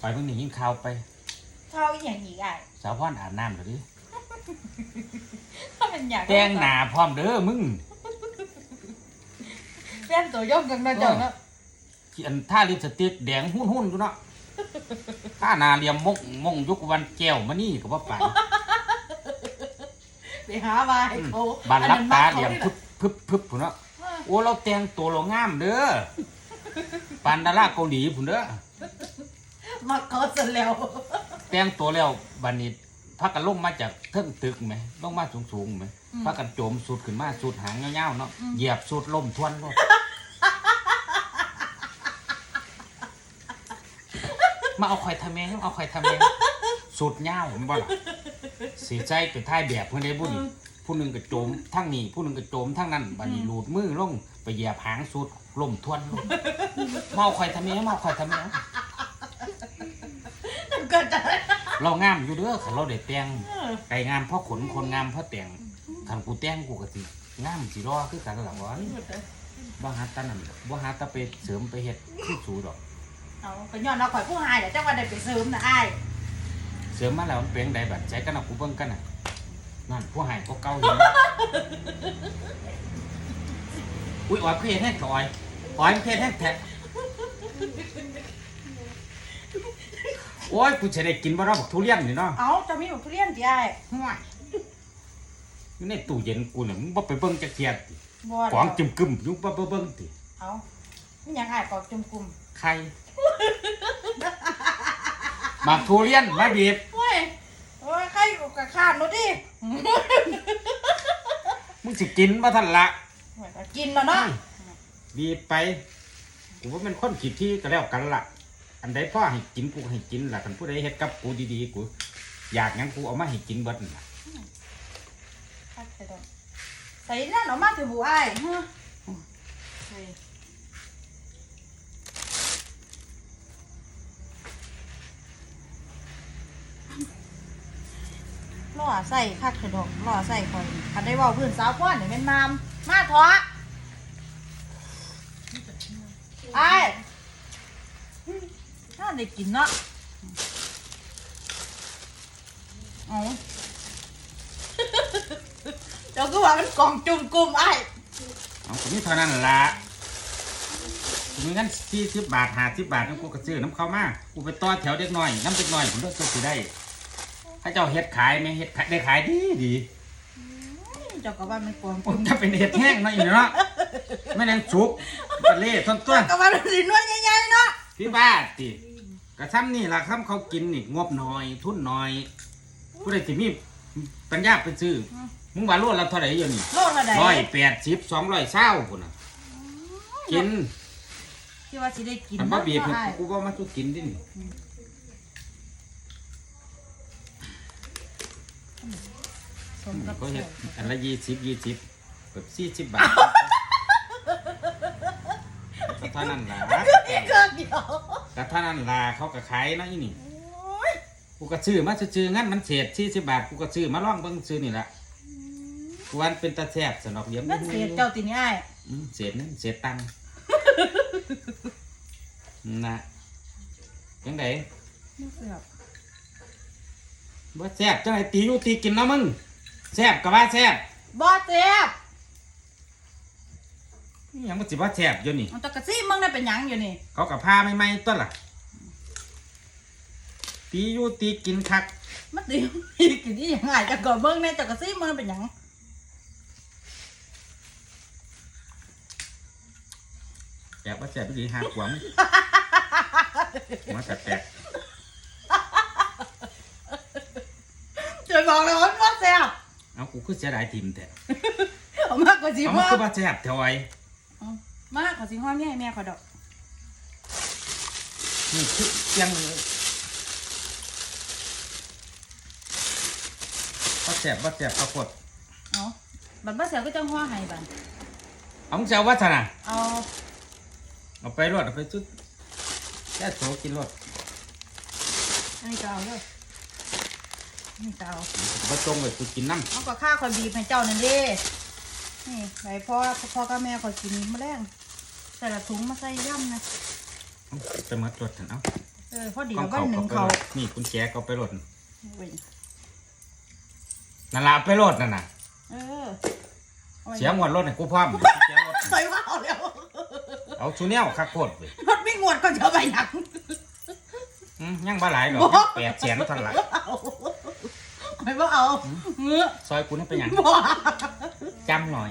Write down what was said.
ไปเพิ่งได้ยินข่าวไปเท่าอีหยังอีกอะสาวพรอาบน้ำหรือดิถ้าเป็นอยากแต่งหน้าพร้อมเด้อมึงเปลี่ยนตัวย่อมกันนะเจ้าเนาะที่อันท่าลิปสติกแดงหุ่นหุ่นๆอยู่เนาะท่าหนาเหลี่ยมมงมงยุกวันแก้วมานี่ก็ว่าไป ไปหามาให้เขาบานรับตาเหอัลี่ยมนนั้นพึบพึบพึบผุนเนาะโอ้เราแต่งตัวเรางามเด้อปานดาราเกาหลีผุนเด้อ มาเขาเสร็จแล้วแต่งตัวแล้วบันนี้พักกันลงมาจากเทิงตึกไหมลงมาสูงสูงๆไหมพักกันโจมสุดขึ้นมาสุดหางเงาวๆเนาะเหยียบสุดล่มทวนโลกมาเอาข่อยทำแมงเอาข่อยทำแมงสุดเงาวมันบ่ล่ะสีใจเป็นท่ายแบบเพื่อนได้บุญผู้หนึ่งก็โจมทั้งนี้ผู้หนึ่งก็โจมทั้งนั้นบันนี้หลุดมือลงไปเหยียบหางสุดล่มทวนโลกมาเอาข่อยทำแมงมาเอาข่อยทำแมง เกิดจากเรางามอยู่เด้อคันเราได้แต่งไก่งามเพราะขนคนงามเพราะแต่งคันกูแต่งกูก็สิงามสิรอคือกันล่ะวะบ่หาตานั่นบ่หาตาไปเสริมไปเฮ็ดคือสูดอก เอาก็ย้อนเราข่อยผู้หายเดี๋ยวเจ้าว่าได้ไปเสริมนะอ้ายเสริมมาแล้วมันเป็นไดบัดใจกันเอากูเบิ่งกันน่ะนั่นผู้หายก็เก่าอยู่อุ้ยออยเพศแห้งถอยออยเพศแห้งแท้ โอ้ยกูจะได้กินบ่เนาะบักทุเรียนนี่เนาะเอาจะมีบอกทุเรียนที่อ้ายห่วยอยู่ในตู้เย็นกูเนี่ยมึงบ่ไปเบิ่งจักเทียติบ่กองจึมกึมอยู่บ่บ่เบิ่งติเอานี่ยังอ้ายกอกจุ่มกลุ่มใครมาทุเรียนมาบีบโอ้ยโอ้ยใครอยู่กับข้านหนูดิมึงสิกินบ่ทันละโอ้ยก็กินแล้วเนาะ บีบไปกูว่าเป็นคนขี้ที่ก็แล้วกันล่ะ อันใดพ่อให้กินกูก็ให้กินล่ะคันผู้ใดเฮ็ดกับกูดีๆกูอยากหยังกูเอามาให้กินเบิดนั่นล่ะใส่นั่นออกมาถือบูอ้ายฮะใส่ล่อใส่คักเถอะดอกล่อใส่คอยคันได้เว่าพื้นสาวพ่อนนี่แม่นมามมาเถอะไอ้าย น่าได้กินเนาะเอาเจ้าก็ว่ามันกล่องจุ่มกลุ่มไอ้ายเอาก็มีเท่านั้นล่ะกูมีเงิน40บาท50บาทนั่นกูก็ซื้อน้ำเข้ามากูไปต่อแถวเด็กน้อยน้ำเด็กน้อยผมก็สิได้ถ้าเจ้าเฮ็ดขายไหมเฮ็ดขายได้ขายดีดีเจ้าก็ว่ามันกล่องผจุ่มมจะเป็นเห็ดแห้งเนาะอีเนาะไม่นางสุกทะเลต้นต้นก็ว่ามันสินวลใหญ่ๆเนาะพี่บ้าติ กระซ้ำนี่ล่ะซ้ำเขากินนี่งบน้อย ทุนน้อยผู้ใดที่มีปัญญาไปซื้อมึงว่าโลละเท่าไหร่อยู่นี่โลละใดร้อยแปดสิบสองร้อยเศร้าคนน่ะกินที่ว่าสิได้กินอันเนาะบ่บีบอ้ายกูว่ามาทุกกินดินี่สมกับก็เห็ดอันละยี่สิบยี่สิบแบบสี่สิบบาทก็เท่านั้นล่ะ นี่เกินเดียว ก็เท่านั้นล่ะเขาก็ขายเนาะอีนี่โอ้ยกูก็ซื้อมาซื้อๆงั้นมันเศษสี่สิบบาทกูก็ซื้อมาล่องเบิ่งซื้อนี่แหละกูวันเป็นตาแซ่บสนอกเลี้ยงนั่นเสียเจ้าตินี่อ้ายอืมเศษนั่นเศษตังค์นะยังไงนี่เสียบว่าแซ่บจังไงตีอยู่ตีกินเนาะมึงแซ่บก็ว่าแซ่บบ่เสียบ นี่ยังบ่สิว่าแซ่บอยู่นี่ มันตะกะซี่มึงน่ะเป็นหยังอยู่นี่เขากับพาไม่ไม่ๆต้นล่ะ ตีอยู่ตีกินคัก มันติอีกกินอีหยังไงจะก่อเบิ่งในตะกะซี่มึงน่ะเป็นหยังแซ่บว่าแซ่บดีหาขวางมาแตกจะบอกเลยว่ามันบ่เสียบๆเอากูคือเสียดายทิมแท้เอามากกว่าสิเอาพ่มาอคือว่าแซ่บแถวไอ้ มากกว่าสิพ่อแม่ให้แม่ขอดอกนี่คือเสียงว่าแซ่บว่าแซ่บปรากฏเอาบัดบ่เสียก็จังหัวให้บัดเอามึงจะเอาว่าซะนะเอาเอาไปรวดเอาไปจุดแค่โถกินรวดอันนี้ก็เอาเลยอันนี่ก็เอามาจงไว้กูกินน้เอาก็ข้าคอยบีบให้เจ้านั่นเด้ นี่ใบพ่อพ่อกับแม่คอยกินมะแรงใส่ละถุงมาใส่ย่ำนะำเอาไปมาตรวจกันเอาเออพอดีของเราก็เขาหนึ่ก็งไปเขาโหลดนี่กุญแจก็ไปโหลดเว้ยนั่นล่ะเอาไปโหลดนั่นน่ะเอออาไว้เสียงวดรถให้กูพร้อมกุญแจรถเคยว่าเอาแล้วเอาชูแนวคักโคตรเว้ยรถไม่งวดก็จะไปหนักอืมยังบ่หลายหรอกแปดแสนเท่าไหร่เอาไม่ว่าเอาเงื้อซอยกูนี่เป็นหยังบ่ จำหน่อย